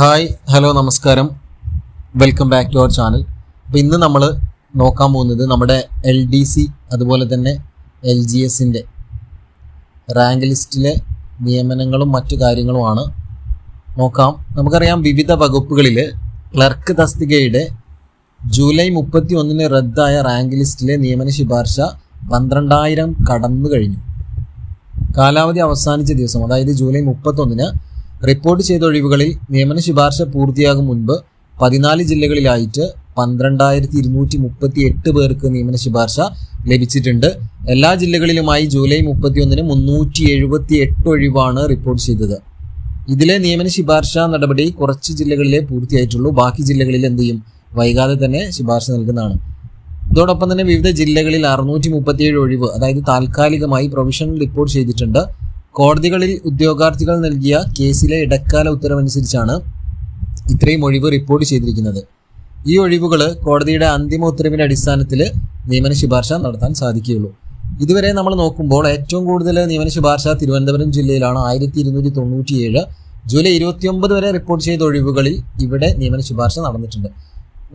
Hi hello നമസ്കാരം. Welcome back to our channel. അപ്പോൾ ഇന്ന് നമ്മൾ നോക്കാൻ പോകുന്നത് നമ്മുടെ എൽ ഡി സി അതുപോലെ തന്നെ എൽ ജി എസിന്റെ റാങ്ക് ലിസ്റ്റിലെ നിയമനങ്ങളും മറ്റു കാര്യങ്ങളുമാണ്. നോക്കാം. നമുക്കറിയാം വിവിധ വകുപ്പുകളിൽ ക്ലർക്ക് തസ്തികയുടെ ജൂലൈ മുപ്പത്തി ഒന്നിന് റദ്ദായ റാങ്ക് ലിസ്റ്റിലെ നിയമന ശുപാർശ പന്ത്രണ്ടായിരം കടന്നു കഴിഞ്ഞു. കാലാവധി അവസാനിച്ച ദിവസം അതായത് ജൂലൈ മുപ്പത്തൊന്നിന് റിപ്പോർട്ട് ചെയ്ത ഒഴിവുകളിൽ നിയമന ശുപാർശ പൂർത്തിയാകും മുൻപ് പതിനാല് ജില്ലകളിലായിട്ട് പന്ത്രണ്ടായിരത്തി ഇരുന്നൂറ്റി മുപ്പത്തി എട്ട് പേർക്ക് നിയമന ശുപാർശ ലഭിച്ചിട്ടുണ്ട്. എല്ലാ ജില്ലകളിലുമായി ജൂലൈ മുപ്പത്തിയൊന്നിന് മുന്നൂറ്റി എഴുപത്തി എട്ട് ഒഴിവാണ് റിപ്പോർട്ട് ചെയ്തത്. ഇതിലെ നിയമന ശുപാർശ നടപടി കുറച്ച് ജില്ലകളിലെ പൂർത്തിയായിട്ടുള്ളൂ. ബാക്കി ജില്ലകളിൽ എന്ത് ചെയ്യും? വൈകാതെ തന്നെ ശുപാർശ നൽകുന്നതാണ്. ഇതോടൊപ്പം തന്നെ വിവിധ ജില്ലകളിൽ അറുന്നൂറ്റി മുപ്പത്തിയേഴ് ഒഴിവ് അതായത് താൽക്കാലികമായി പ്രൊവിഷണൽ റിപ്പോർട്ട് ചെയ്തിട്ടുണ്ട്. കോടതികളിൽ ഉദ്യോഗാർത്ഥികൾ നൽകിയ കേസിലെ ഇടക്കാല ഉത്തരവനുസരിച്ചാണ് ഇത്രയും ഒഴിവ് റിപ്പോർട്ട് ചെയ്തിരിക്കുന്നത്. ഈ ഒഴിവുകൾ കോടതിയുടെ അന്തിമ ഉത്തരവിന്റെ അടിസ്ഥാനത്തിൽ നിയമന ശുപാർശ നടത്താൻ സാധിക്കുകയുള്ളൂ. ഇതുവരെ നമ്മൾ നോക്കുമ്പോൾ ഏറ്റവും കൂടുതൽ നിയമന ശുപാർശ തിരുവനന്തപുരം ജില്ലയിലാണ് ആയിരത്തി ഇരുന്നൂറ്റി തൊണ്ണൂറ്റിയേഴ് ജൂലൈ ഇരുപത്തിയൊമ്പത് വരെ റിപ്പോർട്ട് ചെയ്ത ഒഴിവുകളിൽ ഇവിടെ നിയമന ശുപാർശ നടന്നിട്ടുണ്ട്.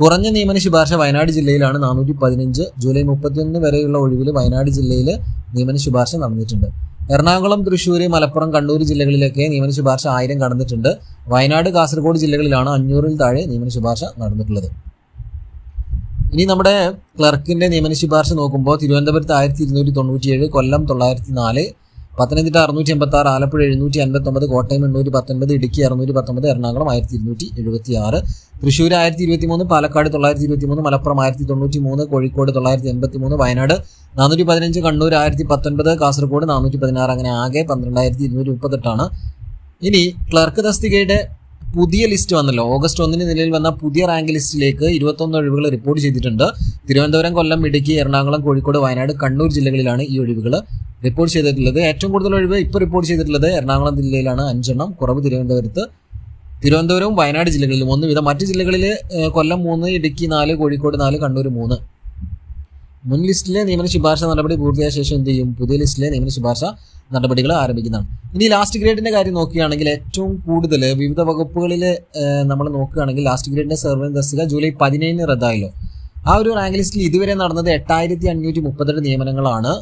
കുറഞ്ഞ നിയമന ശുപാർശ വയനാട് ജില്ലയിലാണ് നാനൂറ്റി പതിനഞ്ച് ജൂലൈ മുപ്പത്തിയൊന്ന് വരെയുള്ള ഒഴിവിൽ വയനാട് ജില്ലയിൽ നിയമന ശുപാർശ നടന്നിട്ടുണ്ട്. എറണാകുളം തൃശ്ശൂർ മലപ്പുറം കണ്ണൂർ ജില്ലകളിലൊക്കെ നിയമന ശുപാർശ ആയിരം കടന്നിട്ടുണ്ട്. വയനാട് കാസർഗോഡ് ജില്ലകളിലാണ് അഞ്ഞൂറിൽ താഴെ നിയമന ശുപാർശ നടന്നിട്ടുള്ളത്. ഇനി നമ്മുടെ ക്ലർക്കിന്റെ നിയമന ശുപാർശ നോക്കുമ്പോൾ തിരുവനന്തപുരത്ത് ആയിരത്തി ഇരുന്നൂറ്റി തൊണ്ണൂറ്റിയേഴ് കൊല്ലം തൊള്ളായിരത്തി നാല് പത്തനംതിട്ട അറുന്നൂറ്റി എൺപത്തി ആറ് ആലപ്പുഴ എഴുന്നൂറ്റി അൻപത്തൊമ്പത് കോട്ടയം എണ്ണൂറ്റി പത്തൊൻപത് ഇടുക്കി അറുന്നൂറ്റി പത്തൊമ്പത് എറണാകുളം ആയിരത്തി ഇരുന്നൂറ്റി എഴുപത്തി ആറ് തൃശ്ശൂർ ആയിരത്തി ഇരുപത്തി മൂന്ന് പാലക്കാട് തൊള്ളായിരത്തി ഇരുപത്തി മൂന്ന് മലപ്പുറം ആയിരത്തി തൊണ്ണൂറ്റി മൂന്ന് കോഴിക്കോട് തൊള്ളായിരത്തി എൺപത്തി മൂന്ന് വയനാട് നാനൂറ്റി പതിനഞ്ച് കണ്ണൂർ ആയിരത്തി പത്തൊൻപത് കാസർഗോഡ് നാനൂറ്റി പതിനാറ് അങ്ങനെ ആകെ പന്ത്രണ്ടായിരത്തി ഇരുന്നൂറ്റി മുപ്പത്തെട്ടാണ് ഇനി ക്ലർക്ക് തസ്തികയുടെ പുതിയ ലിസ്റ്റ് വന്നല്ലോ. ഓഗസ്റ്റ് ഒന്നിന് നിലയിൽ വന്ന പുതിയ റാങ്ക് ലിസ്റ്റിലേക്ക് ഇരുപത്തൊന്ന് ഒഴിവുകൾ റിപ്പോർട്ട് ചെയ്തിട്ടുണ്ട്. തിരുവനന്തപുരം കൊല്ലം ഇടുക്കി എറണാകുളം കോഴിക്കോട് വയനാട് കണ്ണൂർ ജില്ലകളിലാണ് ഈ ഒഴിവുകൾ. റിപ്പോർട്ട് ചെയ്തിട്ടുള്ളത്. ഏറ്റവും കൂടുതൽ ഒഴിവ് ഇപ്പോൾ റിപ്പോർട്ട് ചെയ്തിട്ടുള്ളത് എറണാകുളം ജില്ലയിലാണ്. അഞ്ചെണ്ണം. കുറവ് തിരുവനന്തപുരത്ത്. തിരുവനന്തപുരവും വയനാട് ജില്ലകളിലും ഒന്ന് വീതം മറ്റ് ജില്ലകളിൽ കൊല്ലം മൂന്ന് ഇടുക്കി നാല് കോഴിക്കോട് നാല് കണ്ണൂർ മൂന്ന്. മുൻ ലിസ്റ്റിലെ നിയമന ശുപാർശ നടപടി പൂർത്തിയായ ശേഷം എന്ത് ചെയ്യും? പുതിയ ലിസ്റ്റിലെ നിയമന ശുപാർശ നടപടികൾ ആരംഭിക്കുന്നതാണ്. ഇനി ലാസ്റ്റ് ഗ്രേഡിന്റെ കാര്യം നോക്കുകയാണെങ്കിൽ ഏറ്റവും കൂടുതൽ വിവിധ വകുപ്പുകളിൽ നമ്മൾ നോക്കുകയാണെങ്കിൽ ലാസ്റ്റ് ഗ്രേഡിന്റെ സർവേ തസ്തിക ജൂലൈ പതിനേഴിന് റദ്ദായല്ലോ. ആ ഒരു റാങ്ക് ലിസ്റ്റിൽ ഇതുവരെ നടന്നത് എട്ടായിരത്തി അഞ്ഞൂറ്റി മുപ്പത്തെട്ട് നിയമനങ്ങളാണ്.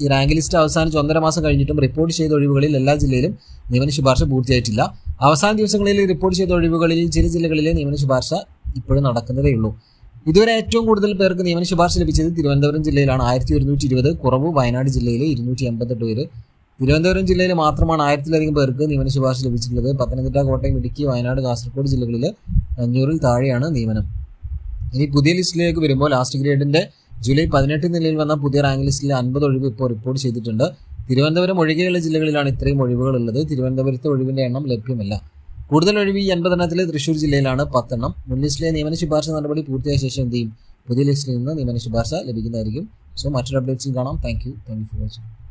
ഈ റാങ്ക് ലിസ്റ്റ് അവസാനിച്ച് ഒന്നര മാസം കഴിഞ്ഞിട്ടും റിപ്പോർട്ട് ചെയ്ത ഒഴിവുകളിൽ എല്ലാ ജില്ലയിലും നിയമന ശുപാർശ പൂർത്തിയായിട്ടില്ല. അവസാന ദിവസങ്ങളിൽ റിപ്പോർട്ട് ചെയ്ത ഒഴിവുകളിൽ ചില ജില്ലകളിലെ നിയമന ശുപാർശ ഇപ്പോഴും നടക്കുന്നതേ ഉള്ളൂ. ഇതുവരെ ഏറ്റവും കൂടുതൽ പേർക്ക് നിയമന ശുപാർശ ലഭിച്ചത് തിരുവനന്തപുരം ജില്ലയിലാണ്. ആയിരത്തി ഒരുന്നൂറ്റി ഇരുപത് കുറവ് വയനാട് ജില്ലയിൽ ഇരുന്നൂറ്റി എൺപത്തെട്ട് പേര്. തിരുവനന്തപുരം ജില്ലയിൽ മാത്രമാണ് ആയിരത്തിലധികം പേർക്ക് നിയമന ശുപാർശ ലഭിച്ചിട്ടുള്ളത്. പത്തനംതിട്ട കോട്ടയം ഇടുക്കി വയനാട് കാസർഗോഡ് ജില്ലകളിൽ അഞ്ഞൂറിൽ താഴെയാണ് നിയമനം. ഇനി പുതിയ ലിസ്റ്റിലേക്ക് വരുമ്പോൾ ലാസ്റ്റ് ഗ്രേഡിന്റെ ജൂലൈ പതിനെട്ട് നിലയിൽ വന്ന പുതിയ റാങ്ക് ലിസ്റ്റിൽ അൻപത് ഒഴിവ് ഇപ്പോൾ റിപ്പോർട്ട് ചെയ്തിട്ടുണ്ട്. തിരുവനന്തപുരം ഒഴികെയുള്ള ജില്ലകളിലാണ് ഇത്രയും ഒഴിവുകൾ ഉള്ളത് തിരുവനന്തപുരത്തെ ഒഴിവിന്റെ എണ്ണം ലഭ്യമല്ല. കൂടുതൽ ഒഴിവ് ഈ എൺപതെണ്ണത്തിൽ തൃശ്ശൂർ ജില്ലയിലാണ് പത്തെണ്ണം. മുൻ ലിസ്റ്റിലെ നിയമന ശുപാർശ നടപടി പൂർത്തിയായ ശേഷം എന്ത് ചെയ്യും? പുതിയ ലിസ്റ്റിൽ നിന്ന് നിയമന ശുപാർശ ലഭിക്കുന്നതായിരിക്കും. സോ മറ്റൊരു അപ്ഡേറ്റ്സിൽ കാണാം. Thank you thank you for watching